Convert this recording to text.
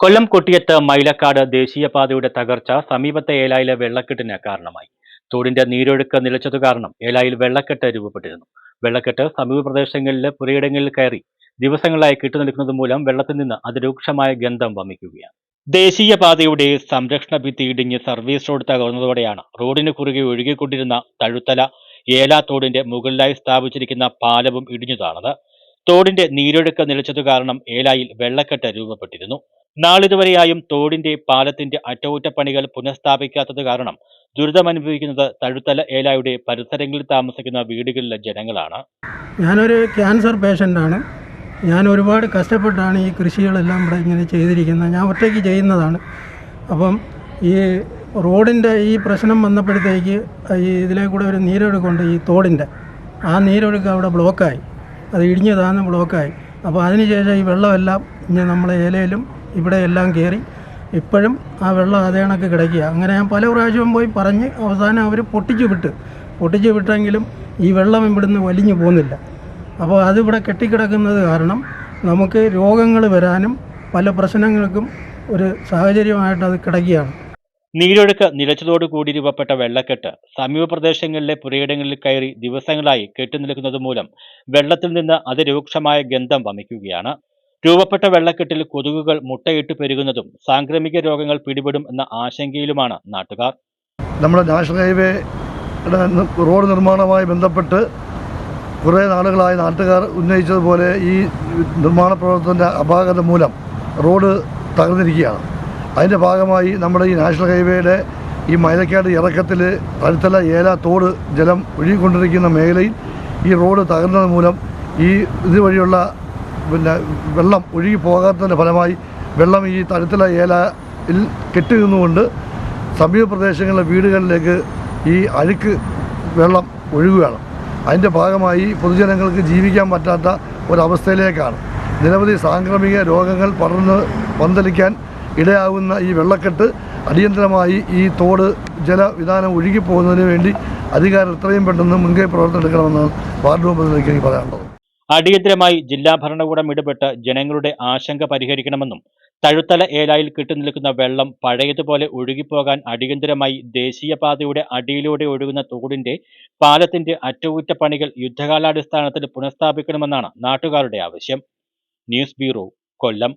കൊല്ലം കൊട്ടിയത്ത് മൈലക്കാട് ദേശീയപാതയുടെ തകർച്ച സമീപത്തെ ഏലായിലെ വെള്ളക്കെട്ടിന് കാരണമായി. തോടിന്റെ നീരൊഴുക്ക് നിലച്ചതു കാരണം ഏലായിൽ വെള്ളക്കെട്ട് രൂപപ്പെട്ടിരുന്നു. വെള്ളക്കെട്ട് സമീപ പ്രദേശങ്ങളിലെ പുരയിടങ്ങളിൽ കയറി ദിവസങ്ങളായി കെട്ടുനിൽക്കുന്നത് മൂലം വെള്ളത്തിൽ നിന്ന് അതിരൂക്ഷമായ ഗന്ധം വമിക്കുകയാണ്. ദേശീയപാതയുടെ സംരക്ഷണ ഭിത്തി ഇടിഞ്ഞ് സർവീസ് റോഡ് തകർന്നതോടെയാണ് റോഡിന് കുറുകെ ഒഴുകിക്കൊണ്ടിരുന്ന തഴുത്തല ഏലാ തോടിന്റെ മുകളിലായി സ്ഥാപിച്ചിരിക്കുന്ന പാലവും ഇടിഞ്ഞു താണത് തോടിന്റെ നീരൊഴുക്ക് നിലച്ചതു കാരണം ഏലായിൽ വെള്ളക്കെട്ട് രൂപപ്പെട്ടിരുന്നു. നാളിതുവരെയായും തോടിന്റെ പാലത്തിന്റെ അറ്റകുറ്റപ്പണികൾ പുനഃസ്ഥാപിക്കാത്തത് കാരണം ദുരിതമനുഭവിക്കുന്നത് തഴുത്തല ഏലായുടെ പരിസരങ്ങളിൽ താമസിക്കുന്ന വീടുകളിലെ ജനങ്ങളാണ്. ഞാനൊരു ക്യാൻസർ പേഷ്യന്റാണ്. ഞാൻ ഒരുപാട് കഷ്ടപ്പെട്ടാണ് ഈ കൃഷികളെല്ലാം ഇവിടെ ഇങ്ങനെ ചെയ്തിരിക്കുന്നത്. ഞാൻ ഒറ്റയ്ക്ക് ചെയ്യുന്നതാണ്. അപ്പം ഈ റോഡിന്റെ ഈ പ്രശ്നം വന്നപ്പോഴത്തേക്ക് ഈ ഇതിലെ കൂടെ ഒരു നീരൊഴുക്കുണ്ട് ഈ തോടിന്റെ. ആ നീരൊഴുക്ക് അവിടെ ബ്ലോക്കായി. അത് ഇടിഞ്ഞു താന്ന് ബ്ലോക്കായി. അപ്പോൾ അതിനുശേഷം ഈ വെള്ളമെല്ലാം ഇനി നമ്മളെ ഏലയിലും ഇവിടെ എല്ലാം കയറി ഇപ്പോഴും ആ വെള്ളം അതേ കണക്ക് കിടക്കുക അങ്ങനെ ഞാൻ പല പ്രാവശ്യവും പോയി പറഞ്ഞ് അവസാനം അവർ പൊട്ടിച്ചു വിട്ട്. പൊട്ടിച്ചു വിട്ടെങ്കിലും ഈ വെള്ളം ഇവിടുന്ന് വലിഞ്ഞു പോകുന്നില്ല. അപ്പോൾ അതിവിടെ കെട്ടിക്കിടക്കുന്നത് കാരണം നമുക്ക് രോഗങ്ങൾ വരാനും പല പ്രശ്നങ്ങൾക്കും ഒരു സാഹചര്യമായിട്ട് അത് കിടക്കുകയാണ്. നീരൊഴുക്ക് നിലച്ചതോടുകൂടി രൂപപ്പെട്ട വെള്ളക്കെട്ട് സമീപ പ്രദേശങ്ങളിലെ പുരയിടങ്ങളിൽ കയറി ദിവസങ്ങളായി കെട്ടുനിൽക്കുന്നത് മൂലം വെള്ളത്തിൽ നിന്ന് അതിരൂക്ഷമായ ഗന്ധം വമിക്കുകയാണ്. രൂപപ്പെട്ട വെള്ളക്കെട്ടിൽ കൊതുകുകൾ മുട്ടയിട്ട് പെരുകുന്നതും സാംക്രമിക രോഗങ്ങൾ പിടിപെടും എന്ന ആശങ്കയിലുമാണ് നാട്ടുകാർ. നമ്മുടെ നാഷണൽ ഹൈവേ റോഡ് നിർമ്മാണവുമായി ബന്ധപ്പെട്ട് കുറേ നാളുകളായി നാട്ടുകാർ ഉന്നയിച്ചതുപോലെ ഈ നിർമ്മാണ പ്രവർത്തനത്തിന്റെ അപാകത മൂലം റോഡ് തകർന്നിരിക്കുകയാണ്. അതിന്റെ ഭാഗമായി നമ്മുടെ ഈ നാഷണൽ ഹൈവേയുടെ ഈ മൈലക്കാട് ഇറക്കത്തിൽ പരുത്തല ഏല തോട് ജലം ഒഴുകിക്കൊണ്ടിരിക്കുന്ന മേഖലയിൽ ഈ റോഡ് തകർന്നത് മൂലം ഈ ഇതുവഴിയുള്ള പിന്നെ വെള്ളം ഒഴുകി പോകാത്തതിന്റെ ഫലമായി വെള്ളം ഈ തടുത്തല ഏലയിൽ കെട്ടി നിന്നുകൊണ്ട് സമീപ പ്രദേശങ്ങളിലെ വീടുകളിലേക്ക് ഈ അഴുക്ക് വെള്ളം ഒഴുകുകയാണ്. അതിന്റെ ഭാഗമായി പൊതുജനങ്ങൾക്ക് ജീവിക്കാൻ പറ്റാത്ത ഒരവസ്ഥയിലേക്കാണ്. നിരവധി സാംക്രമിക രോഗങ്ങൾ പടർന്ന് പന്തലിക്കാൻ ഇടയാകുന്ന ഈ വെള്ളക്കെട്ട് അടിയന്തരമായി ഈ തോട് ജലവിധാനം ഒഴുകിപ്പോകുന്നതിന് വേണ്ടി അധികാരം എത്രയും പെട്ടെന്ന് മുൻകൈ പ്രവർത്തനം എടുക്കണമെന്നാണ് വാർഡ് മെമ്പറിലേക്ക് എനിക്ക് പറയാനുള്ളത്. അടിയന്തരമായി ജില്ലാ ഭരണകൂടം ഇടപെട്ട് ജനങ്ങളുടെ ആശങ്ക പരിഹരിക്കണമെന്നും തഴുത്തല ഏലായിൽ കിട്ടുനിൽക്കുന്ന വെള്ളം പഴയതുപോലെ ഒഴുകിപ്പോകാൻ അടിയന്തരമായി ദേശീയപാതയുടെ അടിയിലൂടെ ഒഴുകുന്ന തോടിന്റെ പാലത്തിന്റെ അറ്റകുറ്റപ്പണികൾ യുദ്ധകാലാടിസ്ഥാനത്തിൽ പുനഃസ്ഥാപിക്കണമെന്നാണ് നാട്ടുകാരുടെ ആവശ്യം. News bureau Kollam.